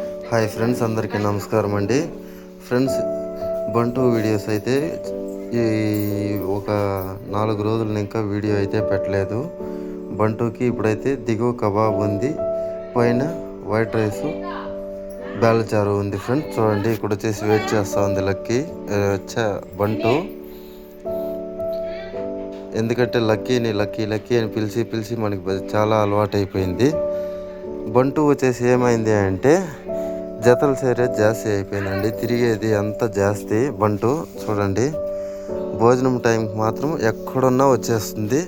Hi friends అందరికీ నమస్కారం అండి. ఫ్రెండ్స్ బంటు వీడియోస్ అయితే ఈ ఒక నాలుగు రోజులు ఇంకా వీడియో అయితే పెట్టలేదు. బంటుకి ఇప్పుడైతే దిగువ కబాబ్ ఉంది పైన వైట్ రైస్ బ్యాలచారు ఉంది ఫ్రెండ్స్. చూడండి ఇక్కడ వచ్చేసి వెయిట్ చేస్తూ ఉంది లక్కీ. ఆ, బంటూ బంటు. ఎందుకంటే లక్కీని లక్కీ లక్కీ అని పిలిచి పిలిచి మనకి చాలా అలవాటు అయిపోయింది బంటు వచ్చేసి ఏమైంది అంటే జతలు సేరే జాస్తి అయిపోయిందండి. తిరిగేది అంత జాస్తి. బంటు చూడండి. భోజనం టైంకి మాత్రం ఎక్కడున్నా వచ్చేస్తుంది.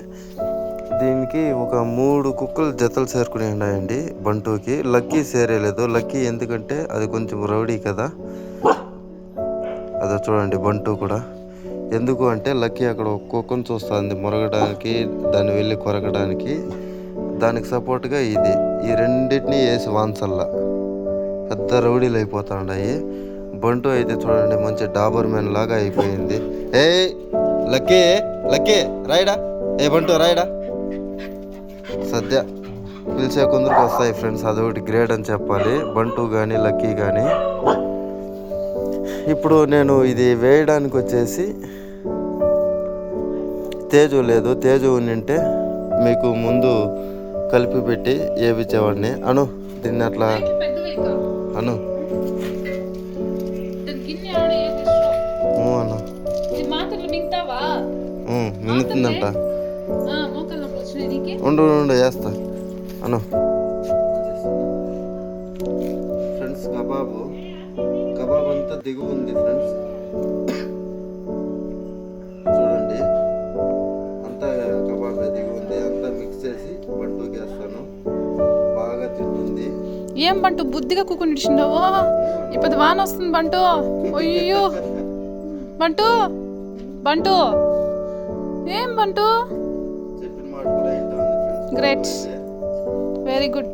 దీనికి ఒక మూడు కుక్కలు జతలు చేరుకుని ఉన్నాయండి బంటుకి. లక్కీ సేరేలేదు లక్కీ ఎందుకంటే అది కొంచెం రౌడీ కదా. అదో చూడండి బంటు కూడా. ఎందుకు అంటే లక్కీ అక్కడ ఒక కుక్కను చూస్తుంది మురగడానికి దాన్ని వెళ్ళి కొరగడానికి దానికి సపోర్ట్గా ఇది. ఈ రెండింటిని వేసి వాన్సల్లా. పెద్ద రౌడీలు అయిపోతాయి బంటు అయితే చూడండి మంచి డాబర్ మ్యాన్ లాగా అయిపోయింది. ఏ లక్కీ లక్కీ రాయడా. ఏ బంటు రాయడా. సద్య పిలిచే కొందరికి వస్తాయి ఫ్రెండ్స్ అదొకటి గ్రేడ్ అని చెప్పాలి. బంటు కానీ లక్కీ కానీ ఇప్పుడు నేను ఇది వేయడానికి వచ్చేసి తేజు లేదు. తేజు ఉండింటే మీకు ముందు కలిపి పెట్టి ఏపిచ్చేవాడిని. అను దీన్ని అట్లా అను గిన్నె ఆడ వేసేస్తా. ఊ అను ఇది మాత్రలు మింగుతావా? ఊ, మింగుతుందంట. ఉండు ఉండు వేస్తా అను ఫ్రెండ్స్ కబాబు. కబాబ్ అంతా దిగు ఉంది ఫ్రెండ్స్. ఏం బంటు బుద్ధిగా కూకుని ఇడిచిండవు ఇప్పుడు వాన వస్తుంది బంటు. అయ్యో బంటు బంటు. ఏం బంటు? Great. వెరీ గుడ్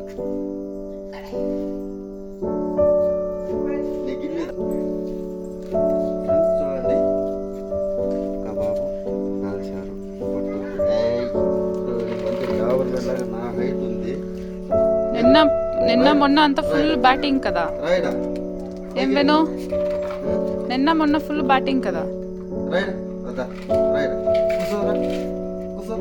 నిన్న నిన్న మొన్న అంతా ఫుల్ బ్యాటింగ్ కదా. ఏం వెను? నిన్న మొన్న ఫుల్ బ్యాటింగ్ కదా. కూర్చోరా? కూర్చో.